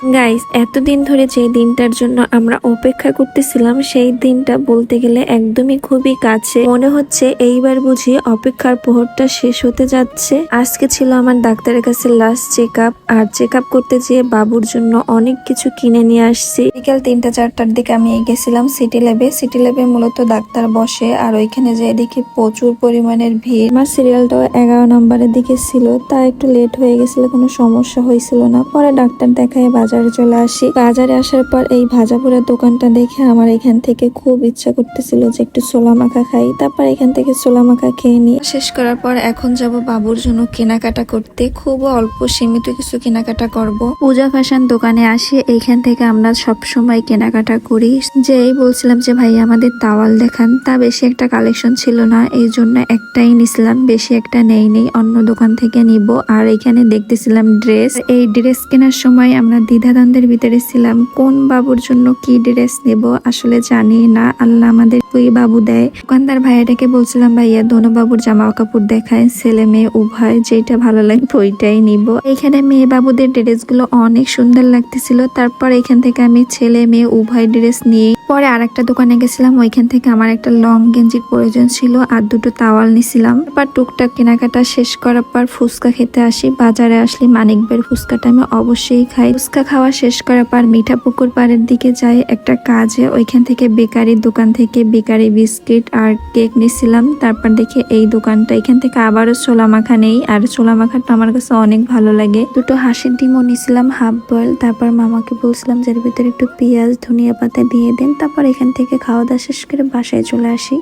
Guys এতদিন ধরে যে দিনটার জন্য আমরা অপেক্ষা করতেছিলাম, সেই দিনটা বলতে গেলে একদমই খুবই কাছে। মনে হচ্ছে এইবার বুঝি অপেক্ষার প্রহরটা শেষ হতে যাচ্ছে। আজকে ছিল আমার ডাক্তারের কাছে লাস্ট চেক আপ আর চেক আপ করতে যেয়ে বাবুর জন্য অনেক কিছু কিনে নিয়ে আসছি। বিকেল তিনটা, চারটার দিকে আমি গেছিলাম সিটি ল্যাবে সিটি ল্যাবে মূলত ডাক্তার বসে, আর ওইখানে যেয়ে দেখি প্রচুর পরিমাণের ভিড়। আমার সিরিয়ালটাও এগারো নম্বরের দিকে ছিল তা একটু লেট হয়ে গেছিল, কোনো সমস্যা হয়েছিল না। পরে ডাক্তার দেখায় বাজারে চলে আসি। বাজারে আসার পর এই ভাজা ভাজাপুরের দোকানটা দেখে আমার এখান থেকে খুব ইচ্ছা করতেছিল যে একটু ছোলা মাখা খাই। তারপর এখান থেকে ছোলা মাখা খেয়ে নিই। শেষ করার পর এখন যাব বাবুর জন্য কেনাকাটা করতে। খুব অল্প সীমিত কিছু কেনাকাটা করব। পূজা ফ্যাশন দোকানে আসি। এইখান থেকে আমরা সব সময় কেনাকাটা করি। যে এই বলছিলাম যে, ভাই, আমাদের তাওয়াল দেখান। তা বেশি একটা কালেকশন ছিল না। এই জন্য একটাই নিছিলাম। বেশি একটা নেই নেই। অন্য দোকান থেকে নিব। আর এখানে দেখতেছিলাম ড্রেস। এই ড্রেস কেনার সময় আমরা দ্বিধাদ্বন্দ্বের ভিতরে ছিলাম, কোন বাবুর জন্য কি ড্রেস নেব আসলে জানি না। আল্লাহ আমাদের ওই বাবু দেয়। দোকানদার ভাইয়াটাকে বলছিলাম, ভাইয়া দোনো বাবুর জামা কাপড় দেখায়, ছেলে মেয়ে উভয় যেটা ভালো লাগবে ওইটাই নিব। এখানে মেয়ে বাবুদের ড্রেসগুলো অনেক সুন্দর লাগতেছিল। তারপর এখান থেকে আমি ছেলে মেয়ে উভয় ড্রেস নিয়ে পরে আরেকটা দোকানে গেছিলাম, ওইখান থেকে আমার একটা লং গেঞ্জির প্রয়োজন ছিল আর দুটো তাওয়াল নিছিলাম। তারপর টুকটাক কেনাকাটা শেষ করার পর ফুচকা খেতে আসি। বাজারে আসলে মানিকবের ফুচকাটা আমি অবশ্যই খাই। ফুচকা খাওয়া শেষ করার পর মিঠা পুকুর পাড়ের দিকে যাই। একটা কাজে ওইখান থেকে বেকারির দোকান থেকে বেকারি বিস্কিট আর কেক নিছিলাম। তারপর দেখি এই দোকানটা, এখান থেকে আবারও ছোলা মাখা নেই। আর ছোলা মাখাটা আমার কাছে অনেক ভালো লাগে। দুটো হাঁসের ডিমও নিছিলাম, হাফ বয়েল। তারপর মামাকে বলছিলাম যে ভিতরে একটু পেঁয়াজ, ধনিয়া পাতা দিয়ে দেন। তারপর এখান থেকে খাওয়া দাওয়া শেষ করে বাসায় চলে আসি।